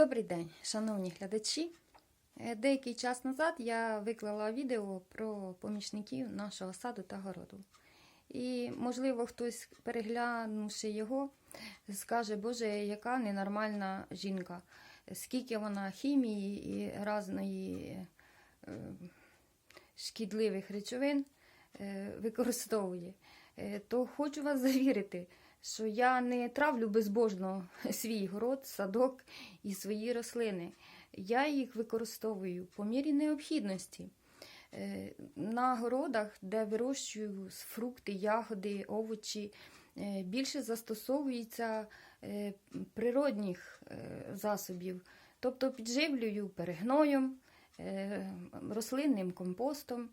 Добрий день, шановні глядачі. Е, Деякий час назад я виклала відео про помічників нашого саду та городу. І, можливо, хтось, переглянувши його, скаже, Боже, яка ненормальна жінка, скільки вона хімії і разної е, шкідливих речовин е, використовує. То хочу вас завірити, що я не травлю безбожно свій город, садок і свої рослини. Я їх використовую по мірі необхідності. Е, На городах, де вирощую фрукти, ягоди, овочі, е, більше застосовується е, природних засобів, тобто підживлюю перегноєм, рослинним компостом,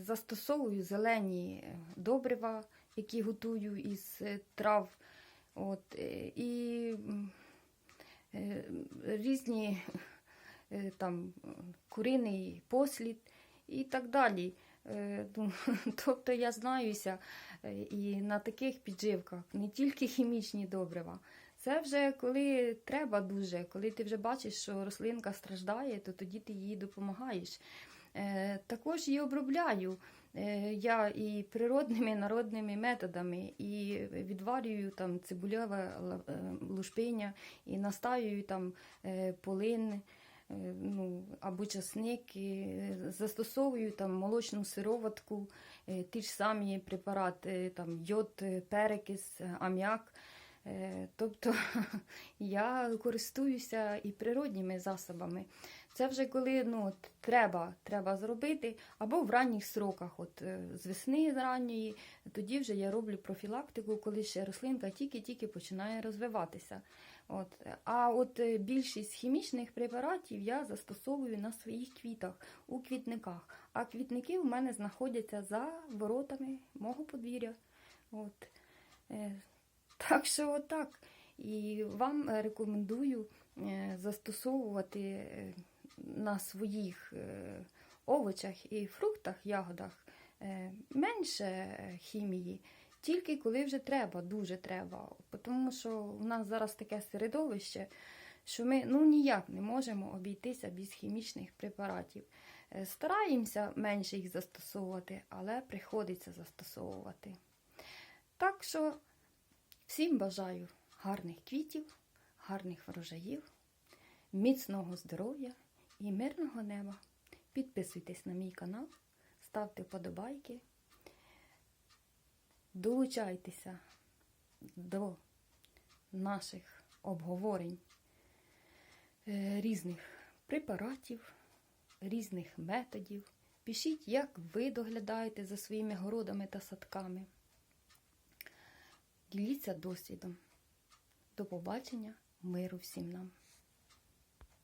застосовую зелені добрива, які готую із е, трав. От, е, і е, різні там куриний послід і так далі. Ну, Тобто я знаюся і на таких підживках, не тільки хімічні добрива. Це вже коли треба дуже, коли ти вже бачиш, що рослинка страждає, то тоді ти їй допомагаєш. Е, Також її обробляю е, я і природними народними методами, і відварюю там цибульове лушпиня, і настаюю там е, полин ну, або часник, застосовую там молочну сироватку, ті ж самі препарати, там йод, перекис. Е, Тобто я користуюся і природніми засобами. Це вже коли ну, треба, треба зробити, або в ранніх сроках, от е, з весни з ранньої, тоді вже я роблю профілактику, коли ще рослинка тільки-тільки починає розвиватися. От. А от е, більшість хімічних препаратів я застосовую на своїх квітах, у квітниках. А квітники в мене знаходяться за воротами мого подвір'я. От. Е, Так що отак. І вам рекомендую застосовувати на своїх е, овочах і фруктах, ягодах е, менше е, хімії, тільки коли вже треба, дуже треба. Тому що у нас зараз таке середовище, що ми ну, ніяк не можемо обійтися без хімічних препаратів. Стараємося менше їх застосовувати, але приходиться застосовувати. Так що всім бажаю гарних квітів, гарних врожаїв, міцного здоров'я і мирного неба. Підписуйтесь на мій канал, ставте вподобайки, долучайтеся до наших обговорень е, різних препаратів, різних методів. Пишіть, як ви доглядаєте за своїми городами та садками. Діліться досвідом. До побачення, миру всім нам!